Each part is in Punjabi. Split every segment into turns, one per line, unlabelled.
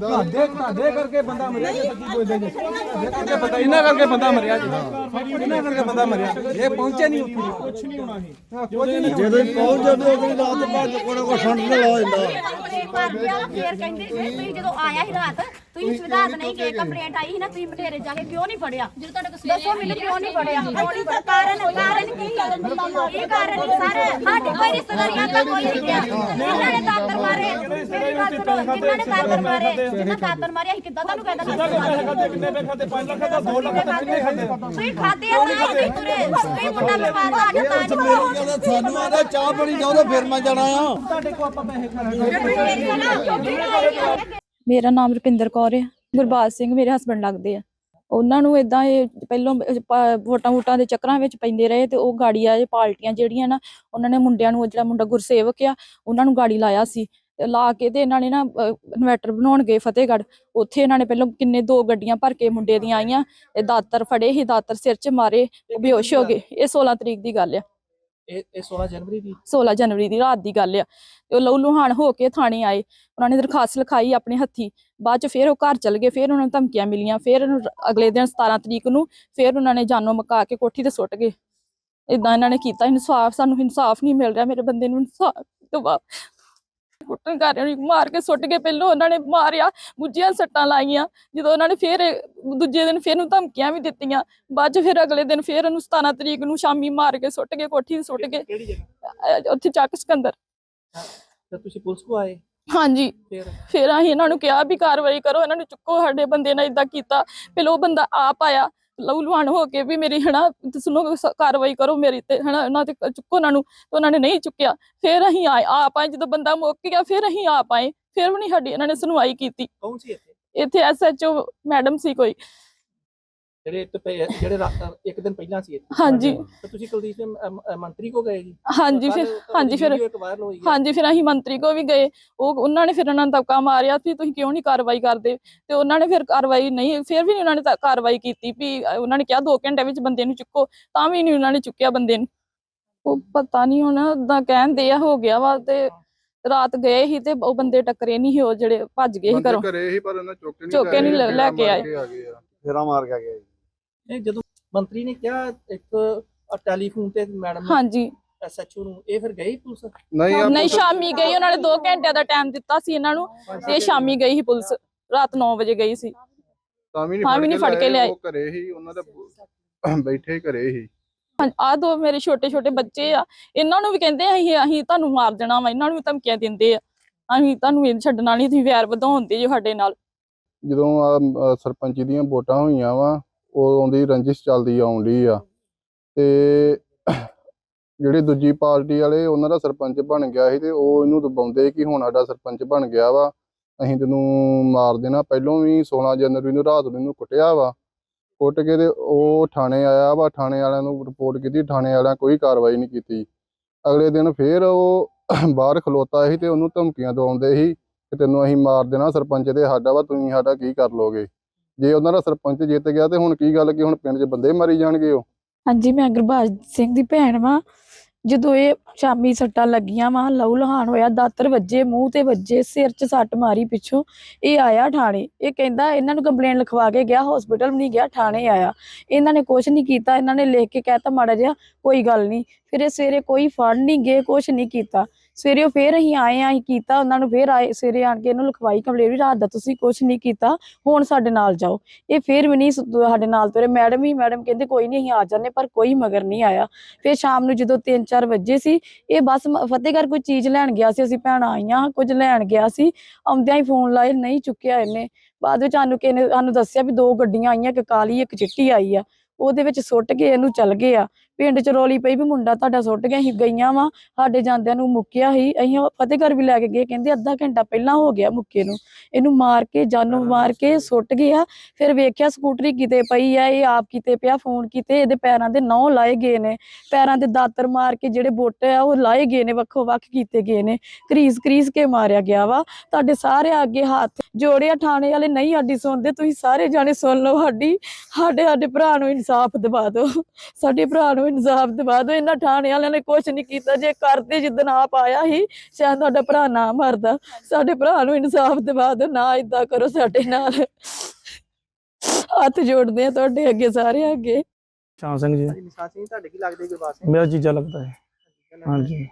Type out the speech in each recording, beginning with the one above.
ਤੁਹਾਡੇ ਤੁਹਾਡੇ ਕਰਕੇ ਬੰਦਾ ਮਰਿਆ ਜੀ ਸੱਚੀ ਬੋਲਦੇ ਜੀ ਤੁਹਾਡੇ ਕਰਕੇ ਬੰਦਾ ਇਹਨਾਂ ਕਰਕੇ ਬੰਦਾ ਮਰਿਆ ਜੀ। ਇਹਨਾਂ ਕਰਕੇ ਬੰਦਾ ਮਰਿਆ। ਇਹ ਪਹੁੰਚੇ ਨਹੀਂ ਉੱਥੇ ਕੁਝ ਨਹੀਂ ਹੋਣਾ ਸੀ
ਜਦੋਂ ਪਹੁੰਚ ਜਾਂਦੇ ਅਗਲੀ ਰਾਤ ਬਾਅਦ ਕੋੜਾ ਕੋ ਸੰਡ ਲਾ ਜਾਂਦਾ
ਪਰ ਫੇਰ ਕਹਿੰਦੇ ਸੀ ਤੁਸੀਂ ਜਦੋਂ ਆਇਆ ਸੀ ਰਾਤ ਤੁਸੀਂ ਸਵਿਧਾਤ ਨਹੀਂ ਗਏ ਕੰਪਲੇਂਟ ਆਈ ਸੀ ਨਾ ਤੁਸੀਂ ਮਟੇਰੇ ਜਾ ਕੇ ਕਿਉਂ ਨਹੀਂ ਫੜਿਆ? ਜਦੋਂ ਤੁਹਾਡੇ ਕੋਲ ਦੱਸੋ ਮੈਨੂੰ ਕਿਉਂ ਨਹੀਂ ਫੜਿਆ? ਕਾਰਨ ਕਾਰਨ ਕੀ? ਇਹ ਕਾਰਨ ਨਹੀਂ ਸਰ ਸਾਡੇ ਕੋਈ ਰਿਸ਼ਤੇਦਾਰੀਆਂ ਦਾ ਕੋਈ ਨਹੀਂ ਗਿਆ। ਜਿਨ੍ਹਾਂ ਨੇ ਦਾਤਰ ਮਾਰੇ ਮੇਰੀ ਗੱਲ ਸੁਣੋ ਜਿਨ੍ਹਾਂ ਨੇ ਦਾਤਰ ਮਾਰੇ ਜਿਨ੍ਹਾਂ ਦਾਤਰ ਮਾਰੇ ਅਸੀਂ ਕਿੱਦਾਂ ਤੁਹਾਨੂੰ ਕਹਿੰਦਾ
ਕਿੰਨੇ ਪੈਸੇ ਖਾਤੇ? 5 ਲੱਖ ਦਾ 2 ਲੱਖ ਦਾ ਕਿੰਨੇ ਖਾਤੇ?
ਤੁਸੀਂ ਖਾਤੇ ਆ ਤਾਂ ਨਹੀਂ ਤੁਰੇ। ਤੁਸੀਂ ਮੁੰਡਾ ਬਿਮਾਰ ਆ ਗਿਆ ਤਾਂ ਨਹੀਂ
ਕਹਿੰਦਾ ਸਾਨੂੰ ਆਦਾ ਚਾਹ ਪਾਣੀ ਚਾਹੁੰਦੇ ਫਿਰ ਮੈਂ ਜਾਣਾ ਆ।
ਤੁਹਾਡੇ ਕੋ ਆਪਾਂ ਪੈਸੇ ਖਾਣੇ
ਮੇਰਾ ਨਾਮ ਰੁਪਿੰਦਰ ਕੌਰ ਹੈ ਗੁਰਬਾਜ ਸਿੰਘ ਮੇਰੇ ਹਸਬੰਡ ਲੱਗਦੇ ਆ। ਉਹਨਾਂ ਨੂੰ ਇਦਾਂ ਇਹ ਪਹਿਲੋਂ ਵੋਟਾਂ ਵੋਟਾਂ ਦੇ ਚੱਕਰਾਂ ਵਿੱਚ ਪੈਂਦੇ ਰਹੇ ਤੇ ਉਹ ਗਾੜੀ ਆ ਇਹ ਪਾਰਟੀਆਂ ਜਿਹੜੀਆਂ ਨਾ ਉਹਨਾਂ ਨੇ ਮੁੰਡਿਆਂ ਨੂੰ ਜਿਹੜਾ ਮੁੰਡਾ ਗੁਰਸੇਵਕ ਆ ਉਹਨਾਂ ਨੂੰ ਗਾੜੀ ਲਾਇਆ ਸੀ। ਤੇ ਲਾ ਕੇ ਤੇ ਇਹਨਾਂ ਨੇ ਨਾ ਇਨਵਰਟਰ ਬਣਾਉਣ ਗਏ ਫਤਿਹਗੜ੍ਹ। ਉੱਥੇ ਇਹਨਾਂ ਨੇ ਪਹਿਲਾਂ ਕਿੰਨੇ ਦੋ ਗੱਡੀਆਂ ਭਰ ਕੇ ਮੁੰਡੇ ਦੀਆਂ ਆਈਆਂ ਇਹ ਦਾਤਰ ਫੜੇ ਸੀ ਦਾਤਰ ਸਿਰ 'ਚ ਮਾਰੇ ਬੇਹੋਸ਼ ਹੋ ਗਏ। ਇਹ 16 ਤਰੀਕ ਦੀ ਗੱਲ ਆ।
ਇਹ ਇਹ 16 ਜਨਵਰੀ ਦੀ?
16 ਜਨਵਰੀ ਦੀ ਰਾਤ ਦੀ ਗੱਲ ਆ। ਤੇ ਉਹ ਲਹੂ ਲੁਹਾਨ ਹੋ ਕੇ ਥਾਣੇ ਆਏ। ਉਹਨਾਂ ਨੇ ਦਰਖਾਸਤ ਲਿਖਾਈ ਆਪਣੇ ਹੱਥੀ। ਬਾਅਦ ਚ ਫਿਰ ਉਹ ਘਰ ਚਲ ਗਏ। ਫਿਰ ਉਹਨਾਂ ਨੂੰ ਧਮਕੀਆਂ ਮਿਲੀਆਂ। ਫਿਰ ਉਹਨੂੰ ਅਗਲੇ ਦਿਨ 17 ਤਰੀਕ ਨੂੰ ਫਿਰ ਉਹਨਾਂ ਨੇ ਜਾਨੋਂ ਮਕਾ ਕੇ ਕੋਠੀ ਤੇ ਸੁੱਟ ਗਏ। ਇਦਾਂ ਇਹਨਾਂ ਨੇ ਕੀਤਾ। ਇਨਸਾਫ, ਸਾਨੂੰ ਇਨਸਾਫ ਨਹੀਂ ਮਿਲ ਰਿਹਾ। ਮੇਰੇ ਬੰਦੇ ਨੂੰ ਇਨਸਾਫ ਦਵਾ ਕੁੱਟਣ ਕਰ ਰਹੇ ਨੂੰ ਮਾਰ ਕੇ ਸੁੱਟ ਕੇ ਪਹਿਲੋਂ ਉਹਨਾਂ ਨੇ ਮਾਰਿਆ ਗੁੱਜੀਆਂ ਸੱਟਾਂ ਲਾਈਆਂ ਜਦੋਂ ਉਹਨਾਂ ਨੇ ਫਿਰ ਦੂਜੇ ਦਿਨ ਫਿਰ ਨੂੰ ਧਮਕੀਆਂ ਵੀ ਦਿੱਤੀਆਂ ਬਾਅਦ ਚ ਫਿਰ ਅਗਲੇ ਦਿਨ ਫਿਰ ਉਹਨੂੰ 17 ਤਰੀਕ ਨੂੰ ਸ਼ਾਮੀ ਮਾਰ ਕੇ ਸੁੱਟ ਕੇ ਕੋਠੀ ਤੇ ਸੁੱਟ ਕੇ
ਕਿਹੜੀ ਜਗ੍ਹਾ?
ਅਹ ਉੱਥੇ ਚੱਕ ਸਿਕੰਦਰ।
ਤੇ ਤੁਸੀਂ ਪੁਲਿਸ ਕੋ ਆਏ?
ਹਾਂਜੀ।
ਫਿਰ?
ਫਿਰ ਅਸੀਂ ਇਹਨਾਂ ਨੂੰ ਕਿਹਾ ਵੀ ਕਾਰਵਾਈ ਕਰੋ ਇਹਨਾਂ ਨੂੰ ਚੁੱਕੋ ਸਾਡੇ ਬੰਦੇ ਨੇ ਇਦਾਂ ਕੀਤਾ ਫਿਰ ਉਹ ਬੰਦਾ ਆਪ ਆਇਆ ਲਹੂ ਲੁਹਾਨ ਹੋ ਕੇ ਵੀ ਮੇਰੀ ਹਨਾ ਸੁਣੋ ਕਾਰਵਾਈ ਕਰੋ ਮੇਰੀ ਤੇ ਹਨਾ ਉਹਨਾਂ ਤੇ ਚੁੱਕੋ ਉਹਨਾਂ ਨੂੰ ਤੇ ਉਹਨਾਂ ਨੇ ਨਹੀਂ ਚੁੱਕਿਆ। ਫਿਰ ਅਸੀਂ ਆਏ ਆਪ ਆਏ ਜਦੋਂ ਬੰਦਾ ਮੁੱਕ ਗਿਆ ਫਿਰ ਅਸੀਂ ਆਪ ਆਏ ਫਿਰ ਵੀ ਨਹੀਂ ਸਾਡੀ ਇਹਨਾਂ ਨੇ ਸੁਣਵਾਈ ਕੀਤੀ।
ਕੌਣ ਸੀ ਇੱਥੇ?
ਇੱਥੇ ਐਸਐਚਓ ਮੈਡਮ ਸੀ ਕੋਈ।
ਜਿਹੜੇ ਪਏ- ਜਿਹੜੇ ਇੱਕ ਦਿਨ ਪਹਿਲਾਂ ਸੀ ਇੱਥੇ।
ਹਾਂਜੀ।
ਤੇ ਤੁਸੀਂ ਕੁਲਦੀਪ ਸਿੰਘ ਅਮ, ਮੰਤਰੀ ਕੋ ਗਏ ਜੀ?
ਹਾਂਜੀ ਫਿਰ ਹਾਂਜੀ ਫਿਰ
ਵੀਡੀਓ ਇੱਕ ਵਾਇਰਲ ਹੋਈ ਹੈ
ਹਾਂਜੀ ਫਿਰ ਅਸੀਂ ਮੰਤਰੀ ਕੋ ਵੀ ਗਏ। ਉਹ ਉਹਨਾਂ ਨੇ ਫਿਰ ਉਹਨਾਂ ਨੂੰ ਦਬਕਾ ਮਾਰਿਆ ਵੀ ਤੁਸੀਂ ਕਿਉਂ ਨਹੀਂ ਕਾਰਵਾਈ ਕਰਦੇ? ਤੇ ਉਹਨਾਂ ਨੇ ਫਿਰ ਕਾਰਵਾਈ ਨਹੀਂ ਫਿਰ ਵੀ ਨਹੀਂ ਉਹਨਾਂ ਨੇ ਤਾਂ ਕਾਰਵਾਈ ਕੀਤੀ ਵੀ ਉਹਨਾਂ ਨੇ ਕਿਹਾ 2 ਘੰਟੇ ਵਿੱਚ ਬੰਦੇ ਨੂੰ ਚੁੱਕੋ ਤਾਂ ਵੀ ਨਹੀਂ ਉਹਨਾਂ ਨੇ ਚੁੱਕਿਆ ਬੰਦੇ ਨੂੰ। ਉਹ ਪਤਾ ਨਹੀਂ ਹੁਣ ਉਦਾਂ ਕਹਿੰਦੇ ਆ ਹੋ ਗਿਆ ਵਾ ਤੇ ਰਾਤ ਗਏ ਸੀ ਤੇ ਉਹ ਬੰਦੇ ਟੱਕਰੇ ਨਹੀਂ ਸੀ ਉਹ ਜਿਹੜੇ ਭੱਜ ਗਏ ਸੀ
ਬੰਦੇ
ਘਰੋਂ।
ਘਰੇ ਹੀ ਪਰ ਉਹਨਾਂ ਚੁੱਕ ਨਹੀਂ
ਚੁੱਕ ਕੇ ਨਹੀਂ ਲੈ- ਲੈ ਕੇ ਆਏ।
ਆ ਗਏ ਆ।
ਫੇਰਾ ਮਾਰ ਕੇ ਗਿਆ
ਨਹੀਂ ਜਦੋਂ ਮੰਤਰੀ ਨੇ ਕਿਹਾ ਇੱਕ ਟੈਲੀਫੋਨ ਤੇ ਮੈਡਮ
ਹਾਂਜੀ।
ਐਸਐਚਓ ਨੂੰ ਇਹ ਫਿਰ ਗਈ ਪੁਲਿਸ?
ਨਹੀਂ ਆ
ਨਹੀਂ ਸ਼ਾਮੀ ਗਈ ਉਹਨਾਂ ਨੇ 2 ਘੰਟਿਆਂ ਦਾ ਟਾਈਮ ਦਿੱਤਾ ਸੀ ਇਹਨਾਂ ਨੂੰ ਤੇ ਸ਼ਾਮੀ ਗਈ ਸੀ ਪੁਲਿਸ ਰਾਤ 9 ਵਜੇ ਗਈ ਸੀ।
ਤਾਂ ਵੀ
ਤਾਂ ਵੀ ਨਹੀਂ ਫੜ ਕੇ ਲਿਆਏ।
ਉਹ ਘਰੇ ਹੀ ਉਹਨਾਂ ਦਾ ਬੈਠੇ ਹੀ ਘਰੇ ਹੀ।
ਆ ਦੋ ਮੇਰੇ ਛੋਟੇ ਛੋਟੇ ਬੱਚੇ ਆ ਇਹਨਾਂ ਨੂੰ ਵੀ ਕਹਿੰਦੇ ਆ ਅਸੀਂ ਅਸੀਂ ਤੁਹਾਨੂੰ ਮਾਰ ਦੇਣਾ ਵਾ ਇਹਨਾਂ ਨੂੰ ਵੀ ਧਮਕੀਆਂ ਦਿੰਦੇ ਆ। ਅਸੀਂ ਤੁਹਾਨੂੰ ਇਹ ਛੱਡਣਾ ਨਹੀਂ ਤੁਸੀਂ ਵੈਰ ਵਧਾਉਂਦੇ ਜੋ ਸਾਡੇ ਨਾਲ।
ਜਦੋਂ ਆ ਸਰਪੰਚੀ ਦੀਆਂ ਵੋਟਾਂ ਹੋਈਆਂ ਵਾ ਉਹ ਆਉਂਦੀ ਰੰਜਿਸ਼ ਚੱਲਦੀ ਆਉਂਦੀ ਆ। ਤੇ ਜਿਹੜੇ ਦੂਜੀ ਪਾਰਟੀ ਵਾਲੇ, ਉਹਨਾਂ ਦਾ ਸਰਪੰਚ ਬਣ ਗਿਆ ਸੀ ਤੇ ਉਹ ਇਹਨੂੰ ਦਬਾਉਂਦੇ ਕਿ ਹੁਣ ਸਾਡਾ ਸਰਪੰਚ ਬਣ ਗਿਆ ਵਾ। ਅਸੀਂ ਤੈਨੂੰ ਮਾਰ ਦੇਣਾ। ਪਹਿਲੋਂ ਵੀ 16 ਜਨਵਰੀ ਨੂੰ, ਰਾਤ ਨੂੰ ਇਹਨੂੰ ਕੁੱਟਿਆ ਵਾ। ਕੁੱਟ ਕੇ ਤੇ ਉਹ ਥਾਣੇ ਆਇਆ ਵਾ। ਥਾਣੇ ਵਾਲਿਆਂ ਨੂੰ ਰਿਪੋਰਟ ਕੀਤੀ। ਥਾਣੇ ਵਾਲਿਆਂ ਕੋਈ ਕਾਰਵਾਈ ਨਹੀਂ ਕੀਤੀ। ਅਗਲੇ ਦਿਨ ਫੇਰ ਉਹ ਬਾਹਰ ਖਲੋਤਾ ਸੀ ਤੇ ਉਹਨੂੰ ਧਮਕੀਆਂ ਦਵਾਉਂਦੇ ਸੀ ਕਿ ਤੈਨੂੰ ਅਸੀਂ ਮਾਰ ਦੇਣਾ ਸਰਪੰਚ ਤੇ। ਸਾਡਾ ਵਾ, ਤੁਸੀਂ ਸਾਡਾ ਕੀ ਕਰ ਲੋਗੇ? ਜੇ ਉਹਨਾਂ ਦਾ ਸਰਪੰਚ ਜਿੱਤ ਗਿਆ ਤੇ ਹੁਣ ਕੀ ਗੱਲ ਕਿ ਹੁਣ ਪਿੰਡ 'ਚ ਬੰਦੇ ਮਾਰੀ ਜਾਣਗੇ ਉਹ?
ਹਾਂਜੀ, ਮੈਂ ਗੁਰਬਾਜ ਸਿੰਘ ਦੀ ਭੈਣ ਵਾਂ। ਜਦੋਂ ਇਹ ਸ਼ਾਮੀ ਸੱਟਾਂ ਲੱਗੀਆਂ ਵਾਂ, ਲਹੂ ਲਹਾਨ ਹੋਇਆ, ਦਾਤਰ ਵੱਜੇ, ਮੂੰਹ ਤੇ ਵੱਜੇ, ਸਿਰ 'ਚ ਸੱਟ ਮਾਰੀ ਪਿੱਛੋਂ, ਇਹ ਆਇਆ ਥਾਣੇ। ਇਹ ਕਹਿੰਦਾ ਇਹਨਾਂ ਨੂੰ ਕੰਪਲੇਂਟ ਲਿਖਵਾ ਕੇ ਗਿਆ ਹਸਪੀਟਲ ਵੀ ਨਹੀਂ ਗਿਆ, ਥਾਣੇ ਆਇਆ। ਇਹਨਾਂ ਨੇ ਕੁਝ ਨਹੀਂ ਕੀਤਾ, ਇਹਨਾਂ ਨੇ ਲਿਖ ਕੇ ਕਹਿਤਾ ਮਾੜਾ ਜਿਹਾ, ਕੋਈ ਗੱਲ ਨਹੀਂ। ਫਿਰ ਇਹ ਸਵੇਰੇ ਕੋਈ ਫੜ ਨਹੀਂ ਗਏ ਕੁਝ ਨਹੀਂ ਕੀਤਾ। ਸਵੇਰੇ ਉਹ ਫੇਰ ਅਸੀਂ ਆਏ ਆ, ਅਸੀਂ ਕੀਤਾ, ਉਹਨਾਂ ਨੂੰ ਫੇਰ ਆਏ, ਸਵੇਰੇ ਆਣ ਕੇ ਇਹਨੂੰ ਲਿਖਵਾਈ ਕੰਪਲੇਂਟ ਵੀ ਰਾਤ ਦਾ ਤੁਸੀਂ ਕੁਝ ਨਹੀਂ ਕੀਤਾ, ਹੁਣ ਸਾਡੇ ਨਾਲ ਜਾਓ। ਇਹ ਫੇਰ ਵੀ ਨਹੀਂ ਸਾਡੇ ਨਾਲ ਤੁਰੇ। ਮੈਡਮ ਹੀ, ਮੈਡਮ ਕਹਿੰਦੇ ਕੋਈ ਨਹੀਂ, ਅਸੀਂ ਆ ਜਾਂਦੇ ਪਰ ਕੋਈ ਮਗਰ ਨਹੀਂ ਆਇਆ। ਫਿਰ ਸ਼ਾਮ ਨੂੰ ਜਦੋਂ 3-4 ਵਜੇ ਸੀ, ਇਹ ਬਸ ਮ- ਕੋਈ ਚੀਜ਼ ਲੈਣ ਗਿਆ ਸੀ, ਅਸੀਂ ਭੈਣਾਂ ਆਈਆਂ, ਕੁਝ ਲੈਣ ਗਿਆ ਸੀ, ਆਉਂਦਿਆਂ ਹੀ ਫੋਨ ਲਾਏ, ਨਹੀਂ ਚੁੱਕਿਆ ਇਹਨੇ। ਬਾਅਦ ਵਿੱਚ ਸਾਨੂੰ ਕਿਸੇ ਸਾਨੂੰ ਦੱਸਿਆ ਵੀ ਦੋ ਗੱਡੀਆਂ ਆਈਆਂ, ਇੱਕ ਕਾਲੀ, ਇੱਕ ਚਿੱਟੀ ਆਈ ਆ। ਉਹਦੇ ਵਿੱਚ ਸੁੱਟ ਕੇ ਇਹਨੂੰ ਚੱਲ ਗਏ ਆ। ਪਿੰਡ ਚ ਰੋਲੀ ਪਈ ਵੀ ਮੁੰਡਾ ਤੁਹਾਡਾ ਸੁੱਟ ਗਿਆ ਅਸੀਂ ਗਈਆਂ ਵਾ ਸਾਡੇ ਜਾਂਦਿਆਂ ਨੂੰ ਮੁੱਕਿਆ ਸੀ ਅਸੀਂ ਫਤਿਹਗੜ੍ਹ ਵੀ ਲੈ ਕੇ ਗਏ ਕਹਿੰਦੇ ਅੱਧਾ ਘੰਟਾ ਪਹਿਲਾਂ ਹੋ ਗਿਆ ਮੁੱਕੇ ਨੂੰ। ਇਹਨੂੰ ਮਾਰ ਕੇ ਜਾਨੋਂ ਮਾਰ ਕੇ ਸੁੱਟ ਗਿਆ ਫਿਰ ਵੇਖਿਆ ਸਕੂਟਰੀ ਕਿਤੇ ਪਈ ਆ ਇਹ ਆਪ ਕਿਤੇ ਪਿਆ ਫੋਨ ਕਿਤੇ ਇਹਦੇ ਪੈਰਾਂ ਦੇ ਨੌ ਲਾਏ ਗਏ ਨੇ। ਪੈਰਾਂ ਤੇ ਦਾਤਰ ਮਾਰ ਕੇ ਜਿਹੜੇ ਬੋਟੇ ਆ ਉਹ ਲਾਏ ਗਏ ਨੇ ਵੱਖੋ ਵੱਖ ਕੀਤੇ ਗਏ ਨੇ। ਕਰੀਸ ਕਰੀਸ ਕੇ ਮਾਰਿਆ ਗਿਆ ਵਾ। ਤੁਹਾਡੇ ਸਾਰੇ ਅੱਗੇ ਹੱਥ ਜੋੜਿਆ ਥਾਣੇ ਵਾਲੇ ਨਹੀਂ ਸਾਡੀ ਸੁਣਦੇ ਤੁਸੀਂ ਸਾਰੇ ਜਾਣੇ ਸੁਣ ਲਓ ਸਾਡੀ। ਸਾਡੇ ਸਾਡੇ ਭਰਾ ਨੂੰ ਇਨਸਾਫ ਦਿਵਾ ਦਿਓ। ਸਾਡੇ ਭਰਾ ਨੂੰ ਇਨਸਾਫ ਦਿਵਾ ਦਿਓ। ਇਹਨਾਂ ਥਾਣੇ ਵਾਲਿਆਂ ਨੇ ਕੁਝ ਨਹੀਂ ਕੀਤਾ। ਜੇ ਕਰਦੇ ਜਿੱਦਣ ਆਪ ਆਇਆ ਸੀ ਸ਼ਾਇਦ ਤੁਹਾਡਾ ਭਰਾ ਨਾ ਮਰਦਾ। ਸਾਡੇ ਭਰਾ ਨੂੰ ਇਨਸਾਫ ਦਿਵਾ ਦਿਓ। ਨਾ ਇਦਾਂ ਕਰੋ ਸਾਡੇ ਨਾਲ। ਹੱਥ ਜੋੜਦੇ ਆ ਤੁਹਾਡੇ ਅੱਗੇ ਸਾਰੇ ਅੱਗੇ।
ਸ਼ਾਮ ਸਿੰਘ ਜੀ।
ਨਿਸ਼ਾਨ ਸਿੰਘ ਤੁਹਾਡੇ ਕੀ ਲੱਗਦੇ ਗੁਰਬਾਜ ਸਿੰਘ?
ਮੇਰਾ ਜੀਜਾ ਲੱਗਦਾ ਹੈ। ਹਾਂਜੀ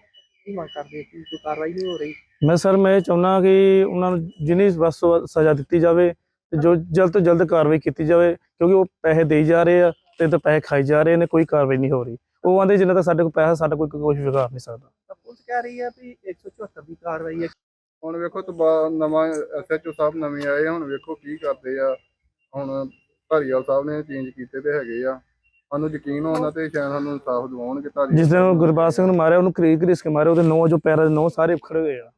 ਕੀ ਮੰਗ ਕਰਦੇ ਕੀ ਕੋਈ ਕਾਰਵਾਈ ਨਹੀਂ ਹੋ ਰਹੀ?
ਮੈਂ ਸਰ ਮੈਂ ਇਹ ਚਾਹੁੰਦਾ ਕਿ ਉਹਨਾਂ ਨੂੰ ਜਿੰਨੀ ਬਸ ਸਜ਼ਾ ਦਿੱਤੀ ਜਾਵੇ ਤੇ ਜੋ ਜਲਦ ਤੋਂ ਜਲਦ ਕਾਰਵਾਈ ਕੀਤੀ ਜਾਵੇ ਕਿਉਂਕਿ ਉਹ ਪੈਸੇ ਦੇਈ ਜਾ ਰਹੇ ਆ। ਤੇ ਤੇ ਪੈਸੇ ਖਾਈ ਜਾ ਰਹੇ ਨੇ ਕੋਈ ਕਾਰਵਾਈ ਨਹੀਂ ਹੋ ਰਹੀ। ਉਹ ਆਂਦੇ ਜਿੰਨਾ ਤੱਕ ਸਾਡੇ ਕੋਲ ਪੈਸਾ ਸਾਡਾ ਕੋਈ ਕੁਝ ਵਿਗਾੜ ਨਹੀਂ ਸਕਦਾ।
ਤਾਂ ਪੁਲਿਸ ਕਹਿ ਰਹੀ ਹੈ ਵੀ 174 ਦੀ ਕਾਰਵਾਈ ਹੈ।
ਹੁਣ ਵੇਖੋ ਤਬਾ ਨਵਾਂ ਐਸਐਚਓ ਸਾਹਿਬ ਨਵੇਂ ਆਏ ਆ, ਹੁਣ ਵੇਖੋ ਕੀ ਕਰਦੇ ਆ। ਹੁਣ ਧਾਰੀਵਾਲ ਸਾਹਿਬ ਨੇ ਚੇਂਜ ਕੀਤੇ ਤੇ ਹੈਗੇ ਆ। ਸਾਨੂੰ ਯਕੀਨ ਉਹਨਾਂ ਤੇ ਸ਼ਾਇਦ ਸਾਨੂੰ ਇਨਸਾਫ ਦਿਵਾਉਣਗੇ ਧਾਰੀਵਾਲ
ਜਿਸ ਦਿਨ ਗੁਰਬਾਜ ਸਿੰਘ ਨੂੰ ਮਾਰਿਆ ਉਹਨੂੰ ਕਰੀਕ ਕਰੀਸ ਕੇ ਮਾਰਿਆ ਉਹਦੇ ਨੌ ਜੋ ਪੈਰਾਂ ਦੇ ਨੌ ਸਾਰੇ ਉਖੜ ਗਏ ਆ।